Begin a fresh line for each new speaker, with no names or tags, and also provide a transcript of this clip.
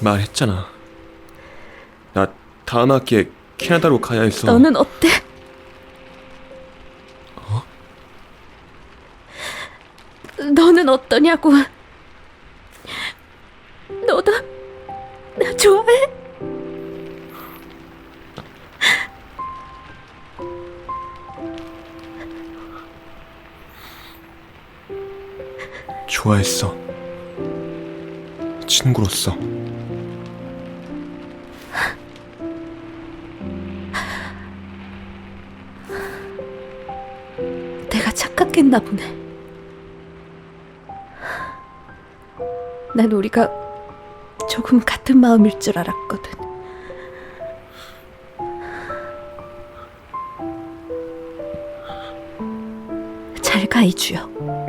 말했잖아. 나 다음 학기에 캐나다로 가야 해서.
너는 어때? 너는 어떠냐고? 너도 나 좋아해?
좋아했어. 친구로서.
내가 착각했나 보네. 난 우리가 조금 같은 마음일 줄 알았거든. 잘 가, 이주영.